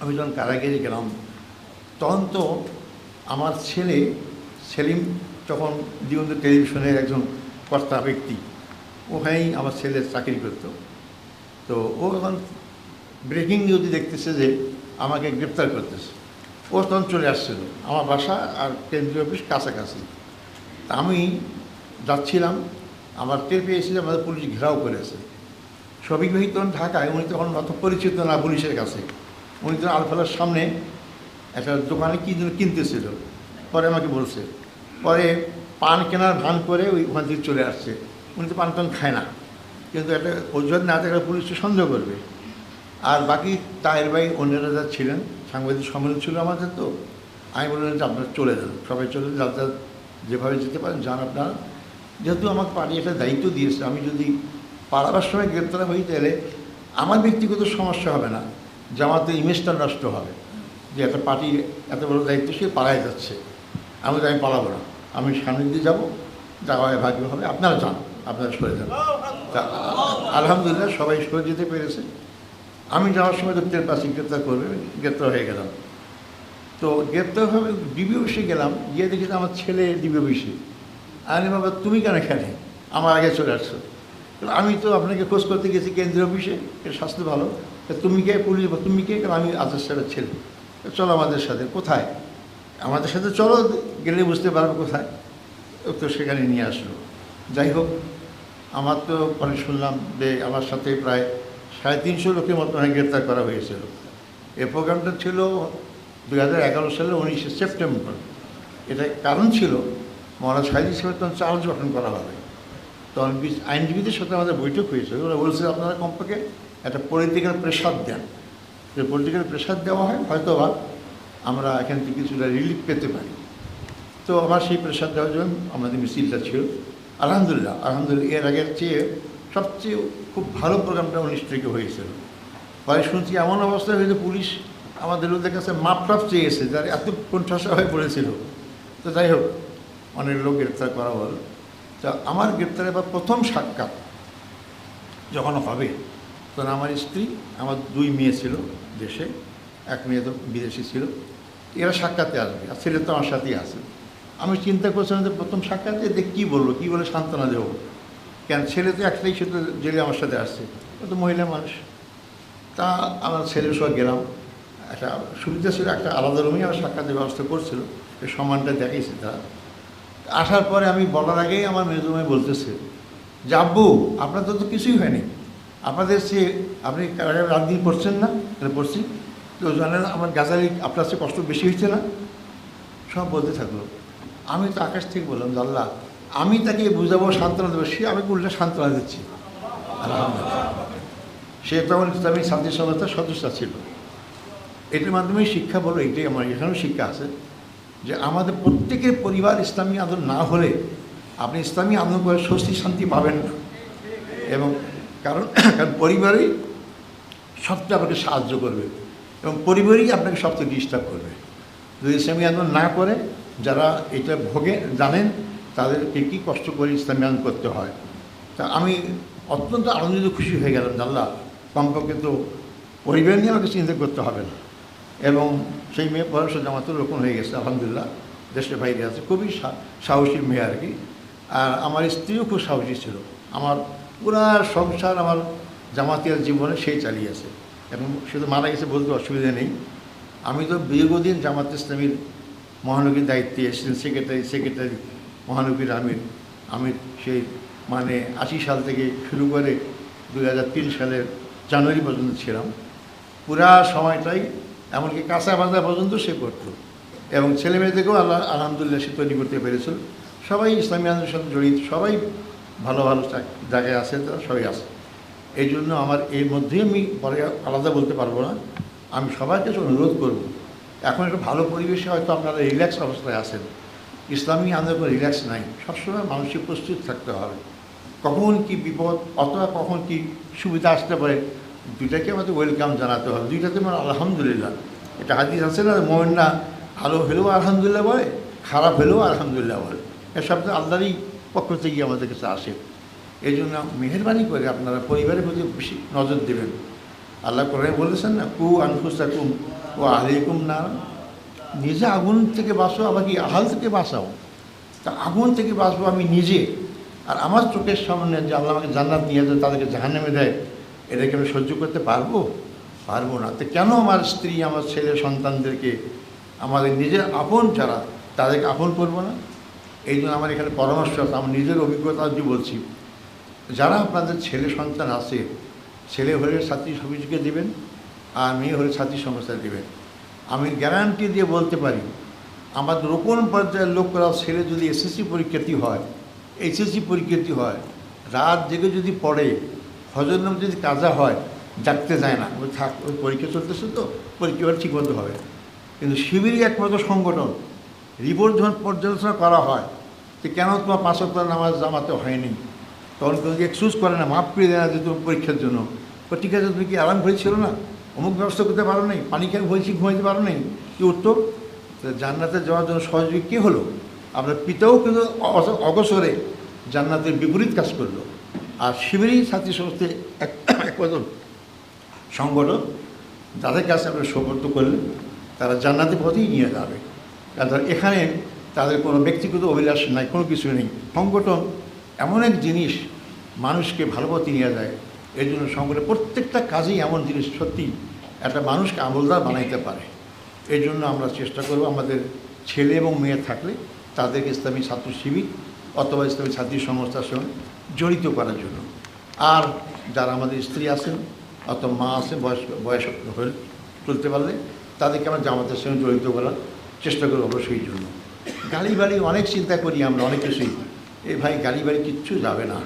আমি যখন কারাগারে গেলাম, তখন তো আমার ছেলে সেলিম তখন দিগন্ত টেলিভিশনের একজন কর্তা ব্যক্তি, ওখানেই আমার ছেলে চাকরি করতো। তো ও এখন ব্রেকিং নিউজে দেখতেছে যে আমাকে গ্রেপ্তার করতেছে। ও তখন চলে আসছিল আমার বাসা আর কেন্দ্রীয় অফিস কাছাকাছি। আমি যাচ্ছিলাম, আমার টের পেয়েছি যে আমাদের পুলিশ ঘেরাও করেছে। ভাই তখন ঢাকায়, উনি তখন অত পরিচিত না পুলিশের কাছে। উনি তো আলফালার সামনে একটা দোকানে কী যেন কিনতেছিল। পরে আমাকে বলছে। পরে পান কেনার ভান করে ওই ওখান থেকে চলে আসছে। উনি তো পান টান খায় না। কিন্তু একটা অজুহাত না থাকলে পুলিশ সন্দেহ করবে। আর বাকি তায়ের ভাই অন্যরা যা ছিলেন, সাংবাদিক সম্মেলন ছিল আমাদের তো, আমি বললাম যে আপনারা চলে যান, সবাই চলে যান যার যেভাবে যেতে পারেন, যান আপনারা। যেহেতু আমাকে পার্টি একটা দায়িত্ব দিয়েছে, আমি যদি পালাবার সময় গ্রেপ্তার হই তাহলে আমার ব্যক্তিগত সমস্যা হবে না। জামাতে ইমেজটা নষ্ট হবে। যে একটা পার্টি এত বড় দায়িত্ব সে পালায় যাচ্ছে। আমি তো আমি পালাবো না। আমি সামনে দিয়ে যাব, যাওয়া ভাগ্য হবে। আপনারা যান, আপনারা সরে যান। আলহামদুলিল্লাহ সবাই সরে যেতে পেরেছে। আমি যাওয়ার সময় তো পাচ্ছি গ্রেপ্তার করবে গ্রেপ্তার হয়ে গেলাম। তো গ্রেপ্তার হবে ডিবি অফিসে গেলাম, গিয়ে দেখি আমার ছেলে ডিবি অফিসে আরে বাবা, তুমি কেন এখানে? আমার আগে চলে আসছো। আমি তো আপনাকে খোঁজ করতে গেছি কেন্দ্রীয় অফিসে, এর স্বাস্থ্য ভালো। তুমি কে পুলিশ বা তুমি কে? আমি আজাদ সাহেবের ছেলে। চলো আমাদের সাথে, কোথায়? আমাদের সাথে চলো, গেলে বুঝতে পারবে কোথায়। তো সেখানে নিয়ে আসলো। যাই হোক, আমার তো পরে শুনলাম যে আমার সাথে প্রায় সাড়ে তিনশো লোকের মতো গ্রেপ্তার করা হয়েছিল। এই প্রোগ্রামটা ছিল দু হাজার এগারো সালের উনিশে সেপ্টেম্বর। এটা কারণ ছিল মহারাজ সাহিদ তখন চার্জ গঠন করা হবে। তখন বিশ- আইনজীবীদের সাথে আমাদের বৈঠক হয়েছে। ওরা বলছে, আপনারা কমপক্ষে একটা পলিটিক্যাল প্রেশার দেন। যে পলিটিক্যাল প্রেশার দেওয়া হয়, হয়তো বা আমরা এখান থেকে কিছুটা রিলিফ পেতে পারি। তো আমার সেই প্রেশার দেওয়ার জন্য আমাদের মিছিলটা ছিল। আলহামদুলিল্লাহ আলহামদুলিল্লাহ, এর আগের চেয়ে সবচেয়ে খুব ভালো প্রোগ্রামটা উনিশ অনুষ্ঠিত হয়েছিল। পরে শুনছি এমন অবস্থায় হয়েছে, পুলিশ আমাদের ওদের কাছে মাপটাপ চেয়েছে, যার এত কণ্ঠাসা হয়ে পড়েছিল। তো যাই হোক, অনেক লোক গ্রেপ্তার করা হলো। তা আমার গ্রেপ্তারের বা প্রথম সাক্ষাৎ যখন হবে, তখন আমার স্ত্রী, আমার দুই মেয়ে ছিল দেশে, এক মেয়ে তো বিদেশি ছিল, এরা সাক্ষাতে আসবে, আর ছেলে তো আমার সাথেই আছে। আমি চিন্তা করছিলাম যে প্রথম সাক্ষাতে দেখ কী বলব কী বলে সান্ত্বনা দেবো? কেন ছেলে তো একটাই শুধু জেলে আমার সাথে আসছে, ও তো মহিলা মানুষ। তা আমার ছেলের সঙ্গে গেলাম, একটা সুবিধা ছিল, একটা আলাদা রুমে আমার সাক্ষাতের ব্যবস্থা করছিল সম্মানটা দেখাইছে তারা। আসার পরে আমি বলার আগেই আমার মেজুমাই বলতেছে যে, আব্বু আপনার তো কিছুই হয়নি। আপনাদের সে আপনি রাত দিন পড়ছেন না? তাহলে পড়ছি। তো জানেন আমার গাজালি আপনার চেয়ে কষ্ট বেশি হয়েছে না? সব বলতে থাকল। আমি তো আকাশ থেকে বললাম আল্লাহ আমি তাকে বুঝাবো, সান্ত্বনা দেবো। সে আমি উল্টা সান্ত্বনা দিচ্ছি। সে তখন ইসলামী শান্তি সংস্থার সদস্য ছিল। এটার মাধ্যমে শিক্ষা বলো, এটাই আমার, এখানেও শিক্ষা আছে। যে আমাদের প্রত্যেকের পরিবার ইসলামী আদর না হলে আপনি ইসলামী আদর করে স্বস্তি, শান্তি পাবেন না। এবং কারণ কারণ পরিবারই সবচেয়ে আপনাকে সাহায্য করবে এবং পরিবারই আপনাকে সবচেয়ে ডিস্টার্ব করবে। যদি ইসলামী আন্দোলন না করে, যারা এটা ভোগে, জানেন তাদেরকে কী কষ্ট করে ইসলামী আন্দোলন করতে হয়। তা আমি অত্যন্ত আনন্দিত, খুশি হয়ে গেলাম জানলা কমপক্ষে তো পরিবার নিয়ে আমাকে চিন্তা করতে হবে না। এবং সেই মেয়ে পড়াশোনা জামাতে রোপণ হয়ে গেছে, আলহামদুলিল্লাহ। দেশের বাইরে আছে, খুবই সাহসী মেয়ে আর কি। আর আমার স্ত্রীও খুব সাহসী ছিল। আমার পুরা সংসার আমার জামাতিয়ার জীবনে সেই চালিয়েছে এবং শুধু মারা গেছে বলতে অসুবিধা নেই। আমি তো দীর্ঘদিন জামাত ইসলামীর মহানগরীর দায়িত্বে এসেছেন সেক্রেটারি সেক্রেটারি মহানগরীর আমির। আমি সেই মানে আশি সাল থেকে শুরু করে দু হাজার তিন সালের জানুয়ারি পর্যন্ত ছিলাম। পুরা সময়টাই এমনকি কাঁচা বাঁধা পর্যন্ত সে করতো। এবং ছেলে মেয়েদেরকেও আল্লাহ আলহামদুলিল্লাহ সে তৈরি করতে পেরেছিল। সবাই ইসলামী আন্দোলনের সাথে জড়িত, সবাই ভালো ভালো জায়গায় আছে তারা সবাই আছে। এই জন্য আমার এর মধ্যেই আমি পরে আলাদা বলতে পারব না। আমি সবার কাছে অনুরোধ করব, এখন একটা ভালো পরিবেশে হয়তো আপনারা রিল্যাক্স অবস্থায় আছেন। ইসলামী আন্দোলন রিল্যাক্স নাই। সবসময় মানসিক প্রস্তুত থাকতে হবে। কখন কি বিপদ অথবা কখন কি সুবিধা আসতে পারে দুইটাকে আমাদের ওয়েলকাম জানাতে হবে। দুইটাতে মানে আলহামদুলিল্লাহ। এটা হাদিস আছে না মোমেন্না ভালো হলেও আলহামদুলিল্লাহ বলে, খারাপ হলেও আলহামদুলিল্লাহ বলে। এসব তো আল্লাহরই পক্ষ থেকে আমাদের কাছে আসে। এই জন্য মেহরবানি করে আপনারা পরিবারের প্রতি বেশি নজর দেবেন। আল্লাহ করে বলেছেন না, কু আনফুসাকুম ও আহলিকুম না নিজে আগুন থেকে বাঁচো আবার কি আহাল থেকে বাঁচাও। তা আগুন থেকে বাঁচবো আমি নিজে। আর আমার চোখের সামনে যে আল্লাহ আমাকে জান্নাত নিয়ে যায় তাদেরকে জাহান্নামে দেয়। এটাকে আমি সহ্য করতে পারব? পারব না। তো কেন আমার স্ত্রী, আমার ছেলে, সন্তানদেরকে, আমাদের নিজের আপন যারা, তাদেরকে আপন করব না? এই জন্য আমার এখানে পরামর্শ আছে, আমার নিজের অভিজ্ঞতা দিয়ে বলছি। যারা আপনাদের ছেলে, সন্তান আছে, ছেলে হলে ছাত্রী সমিতিকে দেবেন, আর মেয়ে হলে ছাত্রী সংস্থা দেবেন। আমি গ্যারান্টি দিয়ে বলতে পারি, আমার রোপণ পর্যায়ের লোকরা, ছেলে যদি এসএসসি পরীক্ষার্থী হয় এইচএসসি পরীক্ষার্থী হয়, রাত জেগে যদি পড়ে হজর নাম যদি কাজা হয় ডাকতে যায় না, ওই থাক, ওই পরীক্ষা চলতেছে তো, পরীক্ষা ঠিক মতো হবে। কিন্তু শিবিরই একমাত্র সংগঠন, রিপোর্ট যখন পর্যালোচনা করা হয়, যে কেন তোমার পাঁচ সপ্তাহ নামাজ জামাতে হয়নি, তখন কেউ এক্সকিউজ করে না, মাফ করে দেয় না যে তোমার পরীক্ষার জন্য ঠিক আছে, তুমি কি আরাম হয়েছিল না? অমুক ব্যবস্থা করতে পারো নাই, পানি খেয়ে হয়েছি ঘুমাইতে পারো নাই, কি উত্তর? জান্নাতে যাওয়ার জন্য সহযোগী কী হলো? আপনার পিতাও কিন্তু অগসরে জান্নাতের বিপরীত কাজ করল। আর শিবিরই ছাত্রী সংস্থায় এক সংগঠন যাদের কাছে আমরা সোপর্দ করলে তারা জান্নাতের পথেই নিয়ে যাবে। কারণ এখানে তাদের কোনো ব্যক্তিগত অভিলাষ নাই, কোনো কিছু নেই। সংগঠন এমন এক জিনিস, মানুষকে ভালো পথে নিয়ে যায়। এই জন্য সংগঠন প্রত্যেকটা কাজেই এমন জিনিস সত্যি একটা মানুষকে আমলদার বানাইতে পারে। এই জন্য আমরা চেষ্টা করব আমাদের ছেলে এবং মেয়ে থাকলে তাদেরকে ইসলামী ছাত্র শিবির অথবা ইসলামী ছাত্রী সংস্থার সঙ্গে জড়িত করার জন্য। আর যারা আমাদের স্ত্রী আছেন, অথবা মা আছে বয়স বয়স হয়ে চলতে পারলে তাদেরকে আমরা জামাতের সঙ্গে জড়িত করার চেষ্টা করব অবশ্যই জন্য। গাড়ি বাড়ি অনেক চিন্তা করি আমরা, অনেক কিছুই। এই ভাই গাড়ি বাড়ি কিচ্ছু যাবে না।